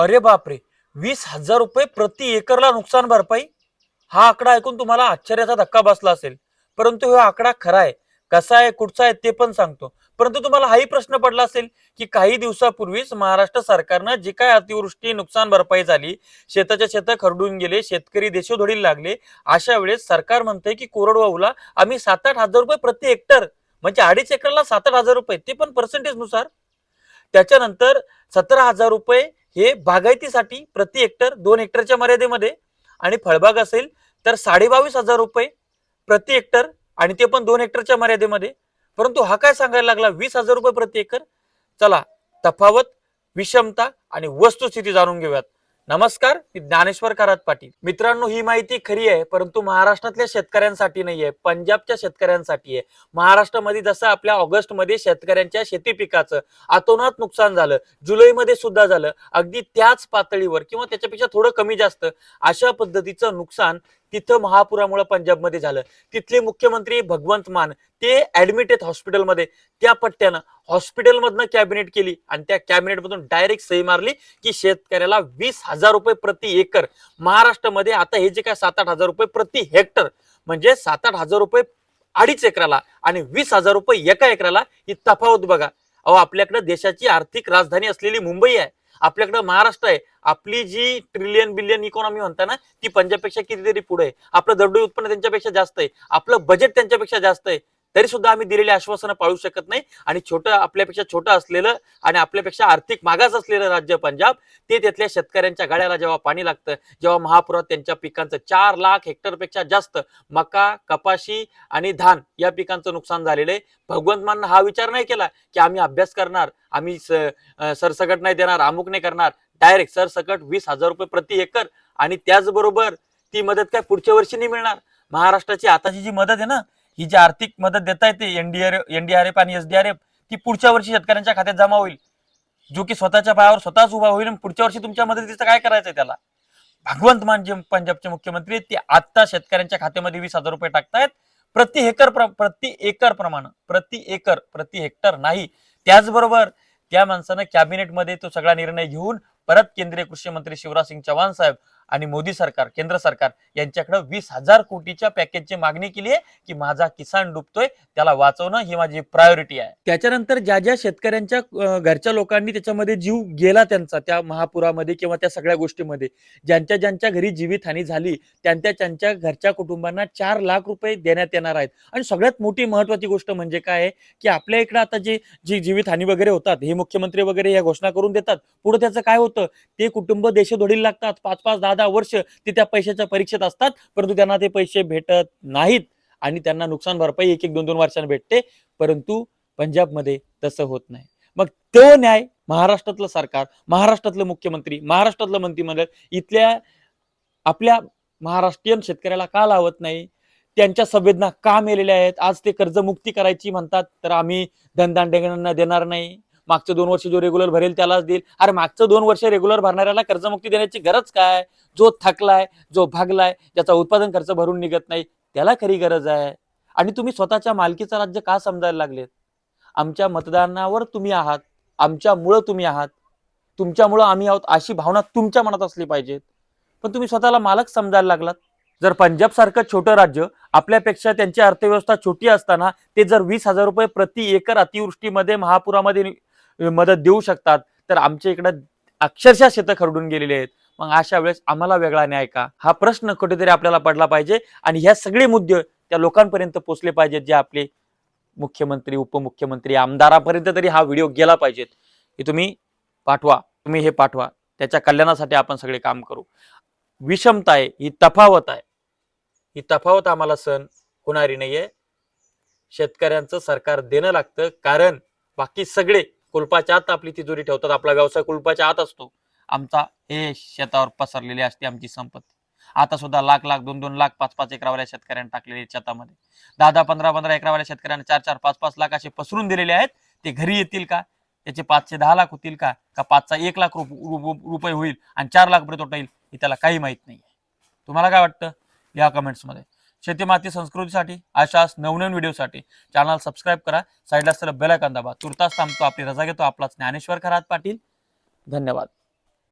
अरे बापरे वीस हजार रुपये प्रति एकरला नुकसान भरपाई? हा आकडा ऐकून तुम्हाला आश्चर्याचा धक्का बसला असेल. परंतु हा आकडा खरा आहे. कसा आहे कुठचा आहे ते पण सांगतो. परंतु तुम्हाला हाही प्रश्न पडला असेल की काही दिवसापूर्वीच महाराष्ट्र सरकारनं जी काय अतिवृष्टी नुकसान भरपाई झाली शेताच्या शेत खरडून गेले शेतकरी देशोधडीला लागले अशा वेळेस सरकार म्हणतंय की कोरडवाहूला आम्ही सात आठ हजार रुपये प्रति हेक्टर म्हणजे अडीच एकरला सात आठ हजार रुपये ते पण पर्सेंटेजनुसार. त्याच्यानंतर सतरा हजार रुपये हे बागायतीसाठी प्रति हेक्टर दोन हेक्टरच्या मर्यादेमध्ये आणि फळबाग असेल तर साडेबावीस हजार रुपये प्रति हेक्टर आणि ते पण दोन हेक्टरच्या मर्यादेमध्ये. परंतु हा काय सांगायला लागला? वीस हजार रुपये प्रति एकर. चला तफावत विषमता आणि वस्तुस्थिती जाणून घेऊयात. नमस्कार मी ज्ञानेश्वर करात पाटील. मित्रांनो ही माहिती खरी आहे परंतु महाराष्ट्रातल्या शेतकऱ्यांसाठी नाहीये पंजाबच्या शेतकऱ्यांसाठी आहे. महाराष्ट्रामध्ये जसं आपल्या ऑगस्टमध्ये शेतकऱ्यांच्या शेती पिकाचं अतोनात नुकसान झालं जुलैमध्ये सुद्धा झालं अगदी त्याच पातळीवर किंवा त्याच्यापेक्षा थोडं कमी जास्त अशा पद्धतीचं नुकसान तिथं महापुरामुळे पंजाबमध्ये झालं. तिथले मुख्यमंत्री भगवंत मान ते ऍडमिट आहेत हॉस्पिटलमध्ये त्या पट्ट्यानं हॉस्पिटलमधनं कॅबिनेट केली आणि त्या कॅबिनेटमधून डायरेक्ट सही मारली की शेतकऱ्याला वीस हजार रुपये प्रति एकर. महाराष्ट्रामध्ये आता हे जे काय सात आठ हजार रुपये प्रति हेक्टर म्हणजे सात आठ हजार रुपये अडीच एकराला आणि वीस हजार रुपये एका एकराला ही तफावत बघा. अहो आपल्याकडे देशाची आर्थिक राजधानी असलेली मुंबई आहे. आपल्याकडे महाराष्ट्र आहे. आपली जी ट्रिलियन बिलियन इकॉनॉमी म्हणता ना ती पंजाबपेक्षा कितीतरी पुढे आहे. आपलं दरडोई उत्पन्न त्यांच्यापेक्षा जास्त आहे. आपलं बजेट त्यांच्यापेक्षा जास्त आहे. तरी सुद्धा आम्ही दिलेली आश्वासनं पाळू शकत नाही. आणि छोटं आपल्यापेक्षा छोटं असलेलं आणि आपल्यापेक्षा आर्थिक मागास असलेलं राज्य पंजाब ते तिथल्या शेतकऱ्यांच्या गाड्याला जेव्हा पाणी लागतं जेव्हा महापुरात त्यांच्या पिकांचं चार लाख हेक्टरपेक्षा जास्त मका कपाशी आणि धान या पिकांचं नुकसान झालेलं आहे. भगवंत माननं हा विचार नाही केला की आम्ही अभ्यास करणार आम्ही स- सरसकट नाही देणार अमुक नाही करणार. डायरेक्ट सरसकट वीस हजार रुपये प्रति एकर आणि त्याचबरोबर ती मदत काय पुढच्या वर्षी नाही मिळणार? महाराष्ट्राची आताची जी मदत आहे ना ही जी आर्थिक मदत देता येते एनडीआरएफ एनडीआरएफ आणि एसडीआरएफ ती पुढच्या वर्षी शेतकऱ्यांच्या खात्यात जमा होईल. जो की स्वतःच्या पायावर स्वतःच उभा होईल पुढच्या वर्षी तुमच्या मदतीचं काय करायचंय त्याला? भगवंत मान जे पंजाबचे मुख्यमंत्री आहेत, ते आता शेतकऱ्यांच्या खात्यामध्ये वीस हजार रुपये टाकतायत. प्रति हेक्टर प्र- प्रति एकर प्रमाण प्रति एकर प्रति हेक्टर नाही. त्याचबरोबर त्या माणसानं कॅबिनेटमध्ये तो सगळा निर्णय घेऊन परत केंद्रीय कृषी मंत्री शिवराज सिंग चव्हाण साहेब आणि मोदी सरकार केंद्र सरकार यांच्याकडे वीस हजार कोटीच्या पॅकेजची मागणी केली आहे की माझा किसान डुबतोय त्याला वाचवणं ही माझी प्रायोरिटी आहे. त्याच्यानंतर ज्या ज्या शेतकऱ्यांच्या घरच्या लोकांनी त्याच्यामध्ये जीव गेला त्यांचा त्या महापुरामध्ये किंवा त्या सगळ्या गोष्टीमध्ये ज्यांच्या ज्यांच्या घरी जीवितहानी झाली त्यांच्या त्यांच्या घरच्या कुटुंबांना चार लाख रुपये देण्यात येणार आहेत. आणि सगळ्यात मोठी महत्वाची गोष्ट म्हणजे काय आहे की आपल्या इकडे आता जे जी जीवितहानी वगैरे होतात हे मुख्यमंत्री वगैरे या घोषणा करून देतात पुढे त्याचं काय होतं? ते कुटुंब देशोधडीला लागतात. पाच पाच दहा दहा वर्ष ते त्या पैशाच्या परीक्षेत असतात. परंतु त्यांना ते पैसे भेटत नाहीत. आणि त्यांना नुकसान भरपाई एक एक दोन दोन वर्षांनी भेटते. परंतु पंजाबमध्ये तसं होत नाही. मग तो न्याय महाराष्ट्रातलं सरकार महाराष्ट्रातलं मुख्यमंत्री महाराष्ट्रातलं मंत्रिमंडळ इथल्या आपल्या महाराष्ट्रीयन शेतकऱ्याला का लावत नाही? त्यांच्या संवेदना का मेलेल्या आहेत? आज ते कर्जमुक्ती करायची म्हणतात तर आम्ही धनदांडेगांना देणार नाही. मागचं दोन वर्ष जो रेग्युलर भरेल त्यालाच देईल. अरे मागचं दोन वर्ष रेग्युलर भरणाऱ्याला कर्जमुक्ती देण्याची गरज काय? जो थकलाय जो भागलाय ज्याचा उत्पादन खर्च भरून निघत नाही त्याला खरी गरज आहे. आणि तुम्ही स्वतःच्या मालकीचं राज्य का समजायला लागलेत? आमच्या मतदानावर तुम्ही आहात. आमच्यामुळं तुम्ही आहात. तुमच्यामुळं आम्ही आहोत अशी भावना तुमच्या मनात असली पाहिजेत. पण तुम्ही स्वतःला मालक समजायला लागलात. जर पंजाब सारखं छोटं राज्य आपल्यापेक्षा त्यांची अर्थव्यवस्था छोटी असताना ते जर वीस हजार रुपये प्रति एकर अतिवृष्टीमध्ये महापुरामध्ये मदत देऊ शकतात. तर आमच्या इकडं अक्षरशः शेतं खरडून गेलेले आहेत. मग अशा वेळेस आम्हाला वेगळा न्याय का? हा प्रश्न कुठेतरी आपल्याला पडला पाहिजे आणि ह्या सगळे मुद्दे त्या लोकांपर्यंत पोचले पाहिजेत जे आपले मुख्यमंत्री उपमुख्यमंत्री आमदारापर्यंत तरी हा व्हिडिओ गेला पाहिजेत. हे तुम्ही पाठवा. तुम्ही हे पाठवा. त्याच्या कल्याणासाठी आपण सगळे काम करू. विषमता आहे. ही तफावत आहे. ही तफावत आम्हाला सहन होणारी नाहीये. शेतकऱ्यांचं सरकार देणं लागतं. कारण बाकी सगळे कुलपाच्या आत आपली तिजोरी ठेवतात. आपला व्यवसाय कुलपाच्या आत असतो. आमचा हे शेतावर पसरलेली असते आमची संपत्ती. आता सुद्धा लाख लाख दोन दोन लाख पाच पाच एकरावाल्या शेतकऱ्यांनी टाकलेले शेतामध्ये. दहा दहा पंधरा पंधरा एकरावाल्या शेतकऱ्यांना चार चार पाच पाच लाख असे पसरून दिलेले आहेत. ते घरी येतील का? त्याचे पाचशे दहा लाख होतील का? का पाचचा एक लाख रुप- रुपये होईल आणि चार लाख रुपये तोटा येईल हे त्याला काही माहीत नाही तुम्हाला काय वाटतं? या कमेंट्समध्ये शेतीमाती संस्कृतीसाठी अशाच नवनवीन व्हिडिओसाठी चॅनल सबस्क्राईब करा साईडला असलेलं बेलायकन दाबा. तुर्तास थांबतो आपली रजा घेतो. आपला ज्ञानेश्वर खरात पाटील. धन्यवाद.